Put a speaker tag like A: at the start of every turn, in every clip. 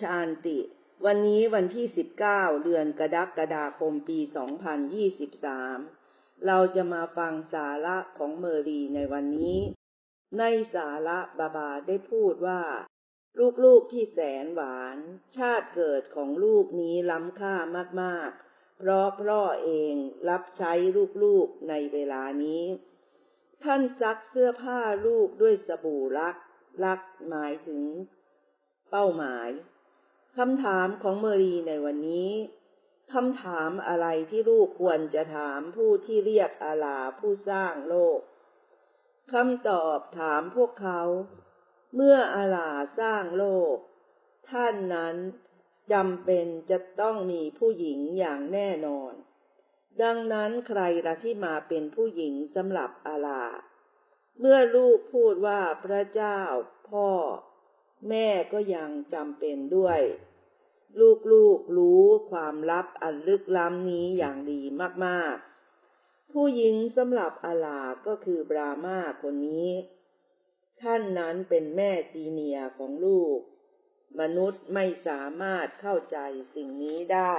A: ชานติ วันนี้วันที่ 19 เดือนกรกฎาคมปี 2023 เราจะมาฟังสาระของเมอรีในวันนี้ ในสาระบาบาได้พูดว่า ลูกๆที่แสนหวาน ชาติเกิดของลูกนี้ล้ำค่ามากๆ เพราะพ่อเองรับใช้ลูกๆในเวลานี้ ท่านซักเสื้อผ้าลูกด้วยสบู่รักรักหมายถึงเป้าหมาย คำถามของเมรีในวันนี้ คำถามอะไรที่ลูกควรจะถามผู้ที่เรียกอาลาผู้สร้างโลก คำตอบถามพวกเขา เมื่ออาลาสร้างโลก ท่านนั้นจำเป็นจะต้องมีผู้หญิงอย่างแน่นอน ดังนั้นใครละที่มาเป็นผู้หญิงสำหรับอาลา เมื่อลูกพูดว่าพระเจ้า พ่อ แม่ก็ยังจำเป็นด้วย ลูกๆรู้ความลับอันลึกล้ำนี้อย่างดีมากๆ ผู้หญิงสำหรับอาลาก็คือบรามาคนนี้ ท่านนั้นเป็นแม่ซีเนียของลูก มนุษย์ไม่สามารถเข้าใจสิ่งนี้ได้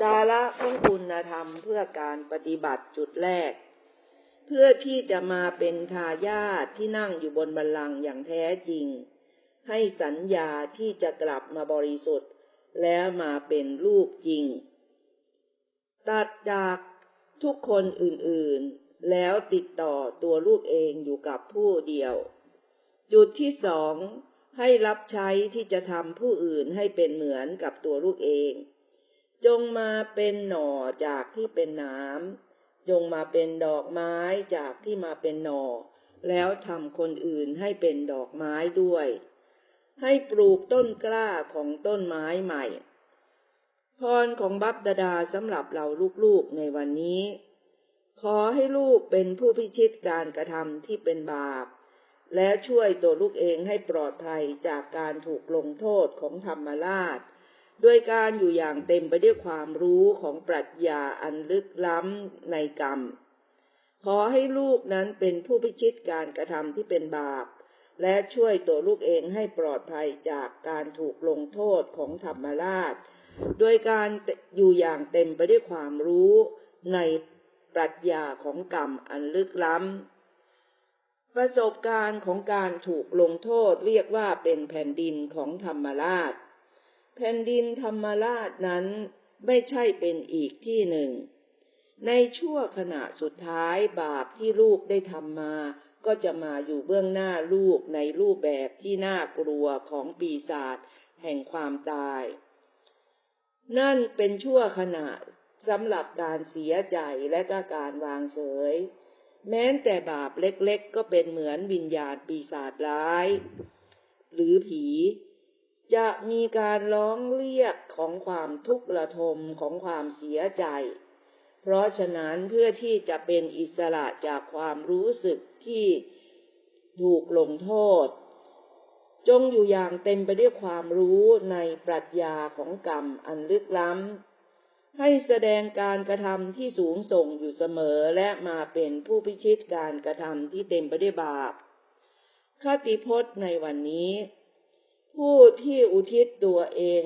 A: สาระของคุณธรรมเพื่อการปฏิบัติจุดแรก เพื่อที่จะมาเป็นทายาทที่นั่งอยู่บนบัลลังก์อย่างแท้จริง ให้สัญญาที่จะกลับมาบริสุทธิ์ แล้วมาเป็นลูกจริง ตัดจากทุกคนอื่นๆ แล้วติดต่อตัวลูกเองอยู่กับผู้เดียว จุดที่สองให้รับใช้ที่จะทำผู้อื่นให้เป็นเหมือนกับตัวลูกเอง จงมาเป็นหน่อจากที่เป็นน้ำจงมาเป็นดอกไม้จากที่มาเป็นหน่อ แล้วทำคนอื่นให้เป็นดอกไม้ด้วย ให้ปลูกต้นกล้าของต้นไม้ใหม่ พรของบัพดาดาสำหรับเราลูกๆในวันนี้ ขอให้ลูกเป็นผู้พิชิตการกระทำที่เป็นบาป และช่วยตัวลูกเองให้ปลอดภัยจากการถูกลงโทษของธรรมราชด้วยการอยู่อย่างเต็มไปด้วยความรู้ของปรัชญาอันลึกล้ำในกรรม ขอให้ลูกนั้นเป็นผู้พิชิตการกระทำที่เป็นบาป และช่วยตัวลูกเองให้ปลอดภัยจากการถูกลงโทษของธรรมราช โดยการอยู่อย่างเต็มไปด้วยความรู้ในปรัชญาของกรรมอันลึกล้ำ ประสบการณ์ของการถูกลงโทษเรียกว่าเป็นแผ่นดินของธรรมราช แผ่นดินธรรมราชนั้นไม่ใช่เป็นอีกที่หนึ่ง ในชั่วขณะสุดท้ายบาปที่ลูกได้ทำมา ก็จะมาอยู่เบื้องหน้าลูกในรูปแบบที่น่ากลัวของปีศาจแห่งความตาย นั่นเป็นชั่วขณะสำหรับการเสียใจและก็การวางเฉย แม้แต่บาปเล็กๆ ก็เป็นเหมือนวิญญาณปีศาจร้าย หรือผีจะมีการร้องเรียกของความทุกข์ระทมของความเสียใจ เพราะฉะนั้นเพื่อที่จะเป็นอิสระจากความรู้สึกที่ถูกลงโทษ จงอยู่อย่างเต็มไปด้วยความรู้ในปรัชญาของกรรมอันลึกล้ำ ให้แสดงการกระทำที่สูงส่งอยู่เสมอและมาเป็นผู้พิชิตการกระทำที่เต็มไปด้วยบาปคติพจน์ในวันนี้ ผู้ที่อุทิศตัวเอง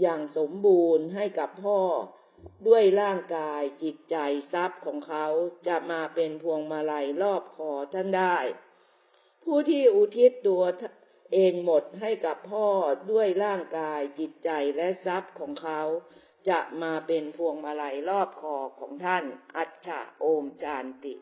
A: อย่างสมบูรณ์ให้กับพ่อ ด้วยร่างกายจิตใจทรัพย์ของเขาจะมาเป็นพวงมาลัยรอบคอท่านได้ ผู้ที่อุทิศตัวเองหมดให้กับพ่อด้วยร่างกายจิตใจและทรัพย์ของเขาจะมาเป็นพวงมาลัยรอบคอของท่าน อัจฉาโอมจานติ